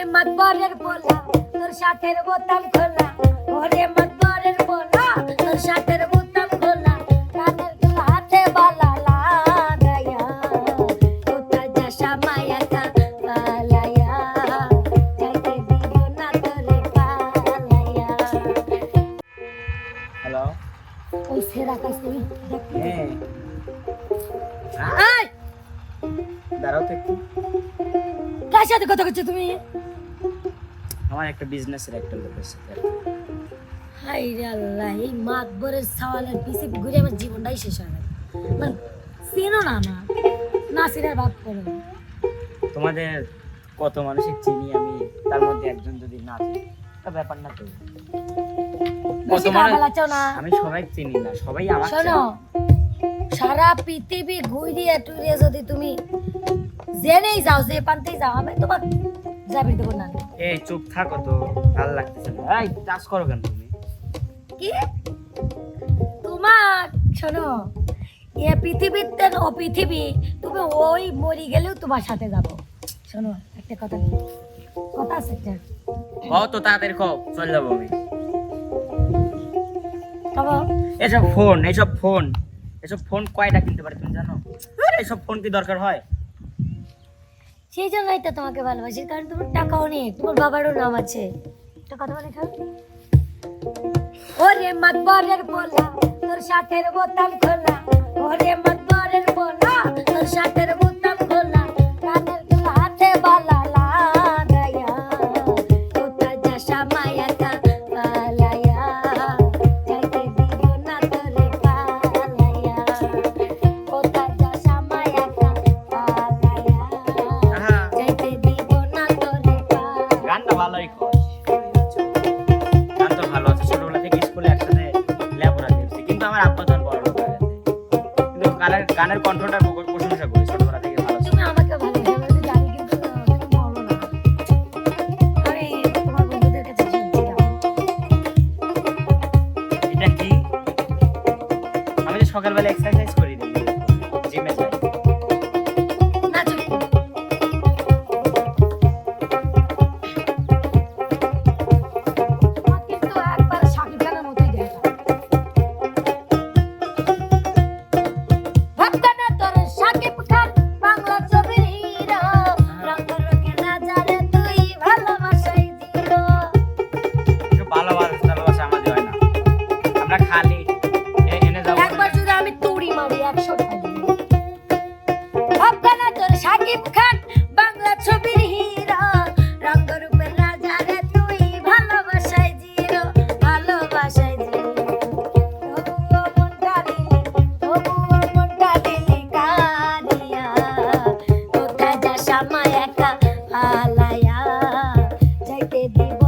ওরে মাতবরের পোলা তোর সাথের বোতাম খোলা। ওরে মাতবরের পোলা তোর সাথের বোতাম খোলা। কানের দুল হাতে বালা লাগায়া কোথা যাসা মায়াটা পালায়া। যাইতে দিব না তোরে পালায়া। হ্যালো ওই সেরা কাছে দেখতে হ্যাঁ। দাঁড়াও তো একটু। কার সাথে কথা করছ তুমি? আমার একটা বিজনেসের একটা লোকের সাথে হাই রে আল্লাহ এই মাতবরের সওয়ালের পিছে ঘুরে আমার জীবনটাই শেষ হয়ে গেল মানে চেনো না না নাসিরের বাপ করো। তোমাদের কত মানুষের চিনি আমি তার মধ্যে একজন যদি না চিনি তা ব্যাপার না তো। কত মানুষ- না। আমি সবাই চিনি না সবাই আমার শোনো সারা পৃথিবী ঘুরিয়ে টুরিয়ে যদি তুমি জেনেই যাও যে পান্তেই যাও আমি তোমার যাবি দেবো না। এই চুপ থাকো তো ভালো লাগতেছে না। এই টাচ করো কেন তুমি? কি? তোমার শোনো এ পৃথিবীতে ও পৃথিবী তুমি ওই মরি গেলেও তোমার সাথে যাব। শোনো একটা কথা কথা আছে একটা। কও তো তাড়াতাড়ি কও চলে যাব আমি। এসব ফোন এইসব ফোন। এসব ফোন কয়টা কিনতে পারে তুমি জানো? এসব ফোন কি দরকার হয়? সেই জন্যই তো তোমাকে ভালোবাসি, কারণ তোমার টাকাও নেই, তোমার বাবারও নাম আছে। একটা কথা বলে খাও পোলা, তোর সাথে বোতাম খোলা, ওরে মাতবরের তখন বড় লোক হয়ে গেছে। কিন্তু গানের গানের কণ্ঠটা প্র- প্রশংসা করি ছোটবেলা থেকে ভালো তুমি আমাকে ভালোবাসো সকালবেলা তো যাইতে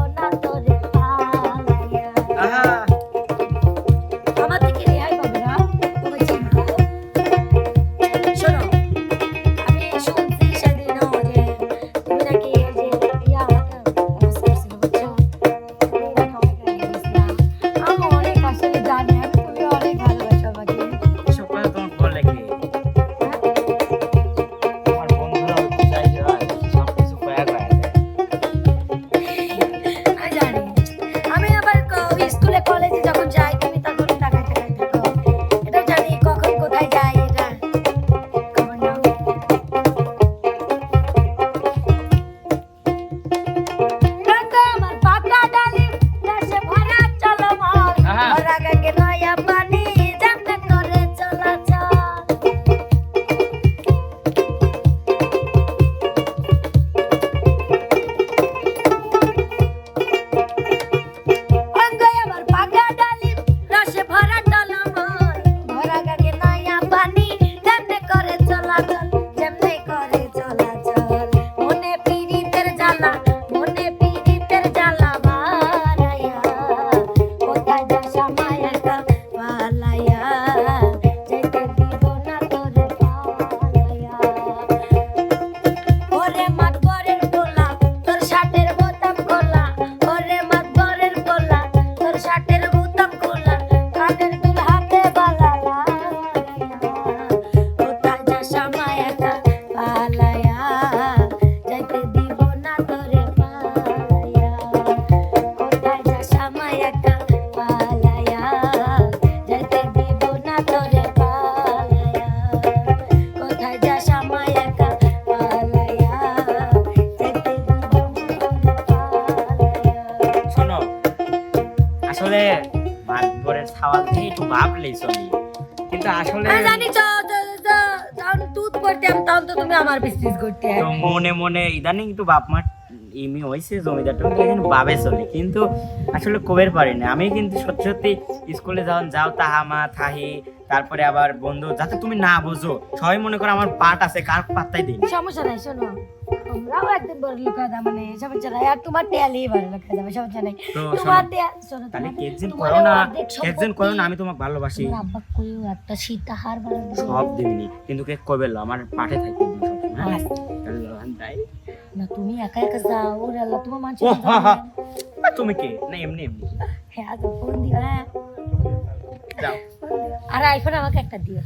Thank you. ছাওয়া দিয়ে একটু ভাবলেই চলি কিন্তু আসলে জানি তখন তো তুমি আমার বিজনেস করতে। মনে মনে ইদানিং একটু বাপ মা ইমি হয়েছে জমিদার টমিদার কিন্তু বাবে চলে কিন্তু আসলে কবের পারি না। আমি কিন্তু সত্যি সত্যি স্কুলে যখন যাও থাহি তারপরে আবার বন্ধু যাতে তুমি না বোঝো সবাই মনে করো আমার পাট আছে কার পাত্তাই দিন সমস্যা নাই শোনো। আমরাও একদিন বড় লোক হয়ে যাব, মানে সমস্যা নাই। আর তোমার টেয়ালি বড় লোক হয়ে যাবে সমস্যা নাই। তোমার শোনো, শোনো তাহলে কেজিন করো না কেজিন করো না আমি তোমাকে ভালোবাসি। আব্বা কইও একটা সীতাহার সব দিবিনি কিন্তু কে কবে আমার পাঠে হ্যাঁ? আচ্ছা। তাহলে তাই না তুমি একা একা যাও ওরে আল্লাহ তোমার মানুষ ও হা হা। তুমি কে? না এমনি এমনি। হ্যাঁ তো ফোন দিও হ্যাঁ। যাও। আর আইফোন আমাকে একটা দিও।